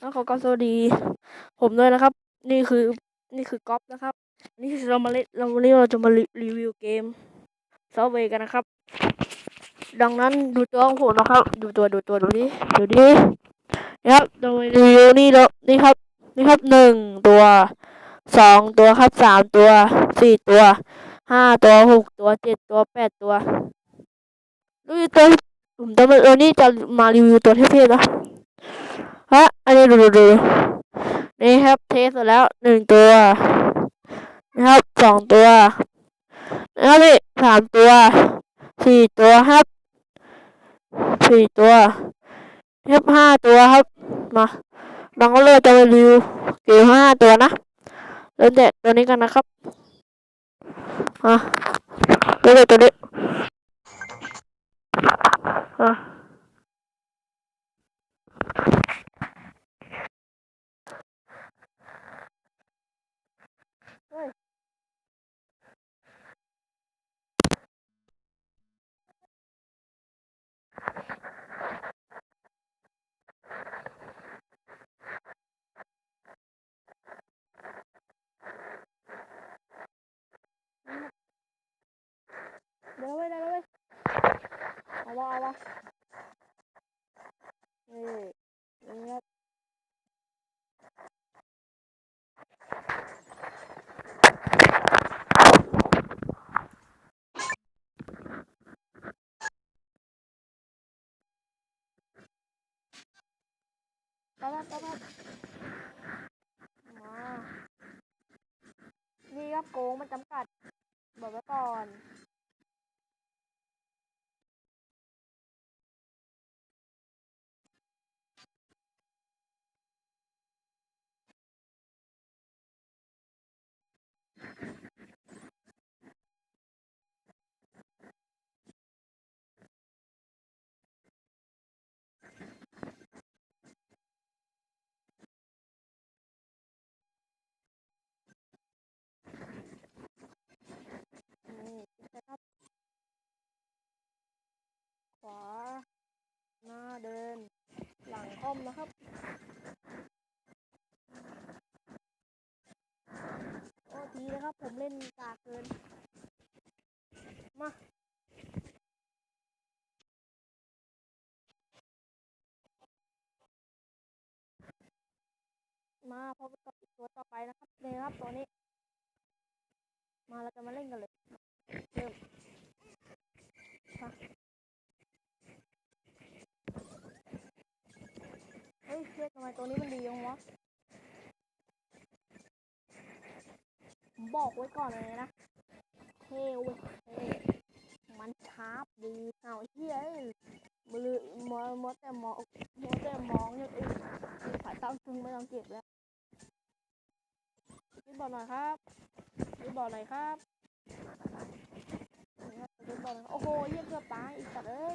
แล้วขาก็สวัสดี ผมด้วยนะครับ นี่คือนี่คือก๊อฟนะครับ นี่คือเรามาเล่นเราวันนี้เราจะมารีรวิวเกมซอฟเวย์กันนะครับ ดังนั้นดูตัวของผมนะครับ ดูตัวดูตัวดูนี่ดูดินะครับเรามารีวิวนี่แล้วนี่ครับนี่ครับหนึ่งตัวสองตัวครับสามตัวสี่ตัวห้าตัวหกตัวเจ็ดตัวแปดตัวดูตัวผมจะมาเออนี่จะมารีวิวตัวเทพๆนะ ฮะอันนี้ดูดูดูนี่ครับเทสแล้วหนึ่งตัวนะครับสองตัวนะครับนี่สามตัวสี่ตัวครับสี่ตัวครับห้าตัวครับมาน้องก็เลยจะมารีวิวเกมห้าตัวนะเริ่มแต่ตัวนี้กันนะครับอะตัวนี้ตัวนี้อะ เดี๋ยวเว้ยเดี๋ยวเว้ย เอาวะเอาวะนี่นี่ครับไปครับไปครับมานี่ครับโกงมันจำกัด บอกไว้ก่อนนะครับ ขวา หน้าเดิน หลังค่อมนะครับ โอ้ทีนะครับ ผมเล่นกากเกิน มา มา พบกับอีกตัวต่อไปนะครับนี่นะครับตัวนี้ มาเราจะมาเล่นกันเลยเริ่มเฮ้ยเชื่อทำไมตัวนี้มันดีจังวะผมบอกไว้ก่อนเลยนะเท่เว้ยเท่มันชาร์ปดีเอาเฮียเอ้ยมือมอมอแต่มองมอแต่มองอย่างอื่นขายตั้งซึ่งไม่ต้องเก็บแล้ว บอกหน่อยครับรีบบอกหน่อยครับนี่ครับอกหน่อยโอ้โหเยี่ยมเกือบตายอีกสัตว์เอ้ย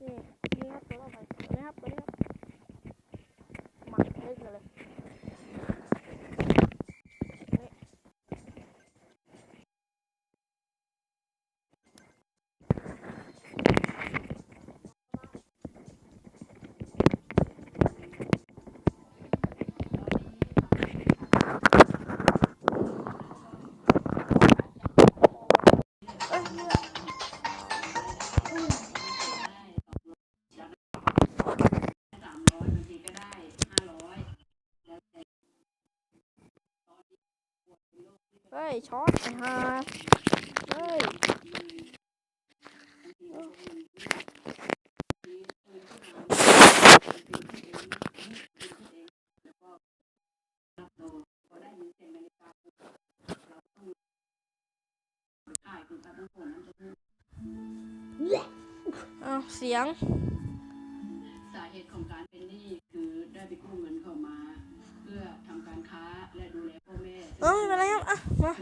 นี่นี่ครับตัวต่อไปนี่ครับตัวนี้ครับ เฮ้ยช็อตไอ้ห่าเฮ้ยพอได้ยินเสียงนาฬิกาเราต้อายคุณตาต้องผลนั้นจะพูดอ้าวเสียง มา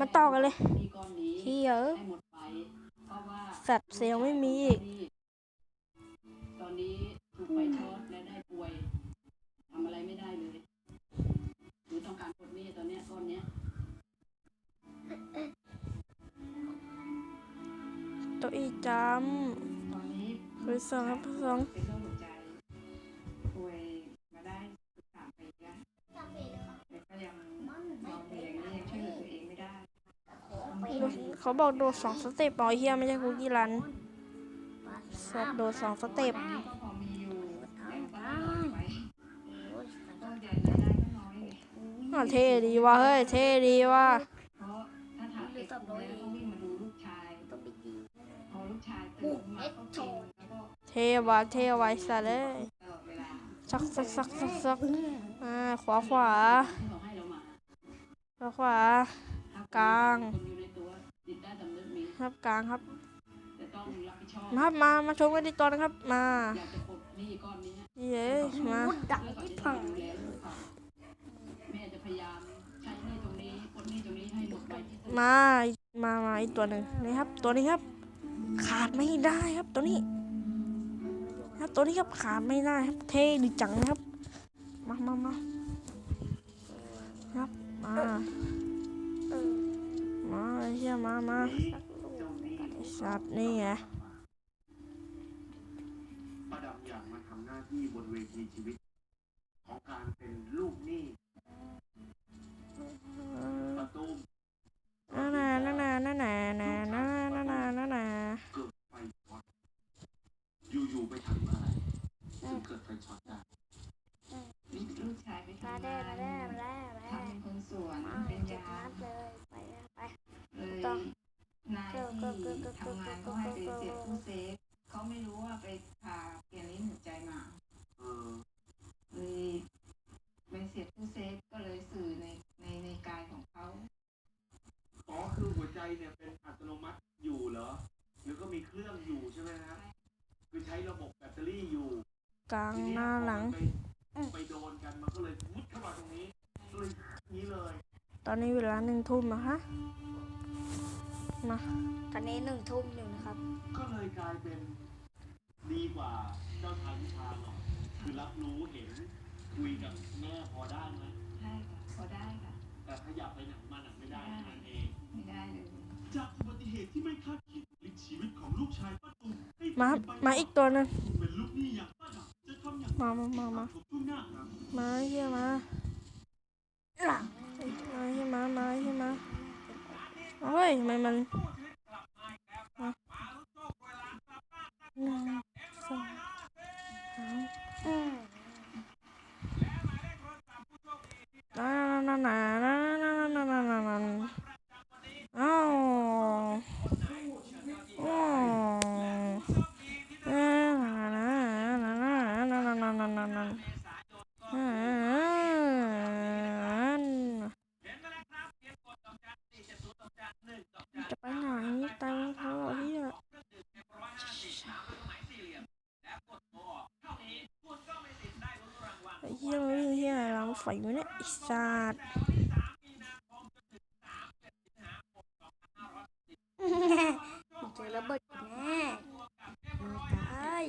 มาต่อกันเลยเฮียสัตว์เซลไม่มีอีก ตอนนี้ถูกไฟช็อตและได้ป่วยทำอะไรไม่ได้เลยหรือต้องการปลดหนี้ตอนนี้ก้อนเนี้ย ตัวอีจำคือสองครับสอง เขาบอกโดดสองสเต็ปอ๋เฮียไม่ใช่คุกกี้รันโดดสองสเต็ปเท่ดีว่ะเฮ้ยเท่ดีว่ะเทวะเทวะสะเลยสักสักสักสักสักขวาขวาขวาขวากลาง ครับกลางครับมาครับมามาชมกันดีกว่านะครับ มาเย้มาดักที่ถังมามามาอีกตัวหนึ่งนะครับ ตัวนี้ครับ ขาดไม่ได้ครับตัวนี้ ครับตัวนี้ครับขาดไม่ได้ครับเท่ดีจังครับ มามามาครับมามาเชี่ยมามา สัตว์นี่ไงป้าดำอยากมาทำหน้าที่บนเวทีชีวิต กลางทีนี้หน้าหลังพอมันไปไปโดนกันมันก็เลยมุดเข้ามาตรงนี้ก็เลยนี้เลย ตอนนี้เวลาหนึ่งทุ่มนะคะมาตอนนี้หนึ่งทุ่มหนึ่งนะครับ ก็เลยกลายเป็นดีกว่าเจ้าชายวิชาหรอกคือรับรู้เห็นคุยกับแม่พอได้ไหมใช่ค่ะพอได้ค่ะ แต่ขยับไปไหนมาไหนไม่ได้นั่นเอง ไม่ได้เลย จากอุบัติเหตุที่ไม่คาดคิดพลิกชีวิตของลูกชายป้าตุ้มให้มาครับมาอีกตัวหนึง มามามามามาเฮียมาหลังมาเฮียมามาเฮียมาเฮ้ยทำไมมัน ฮียอะไรรังไฟวะเนี่ยไอ้สัตว์เจอระเบิดแน่ไม่ตาย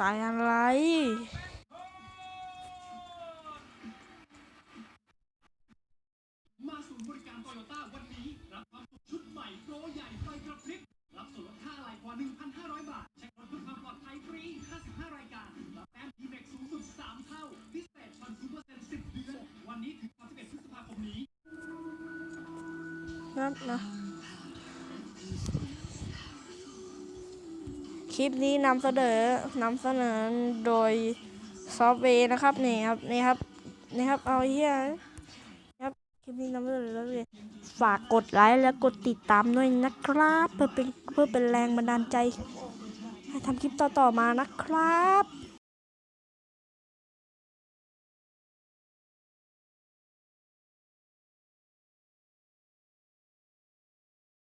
ตายอะไร ครับนะคลิปนี้นำเสนอนำเสนอโดยซอฟต์เวย์นะครับนี่ครับนี่ครับนี่ครับเอาเฮียครับคลิปนี้นำเสนอแล้วเลยฝากกดไลค์และกดติดตามด้วยนะครับ เพื่อเป็นเพื่อเป็นแรงบันดาลใจให้ทำคลิปต่อๆมานะครับ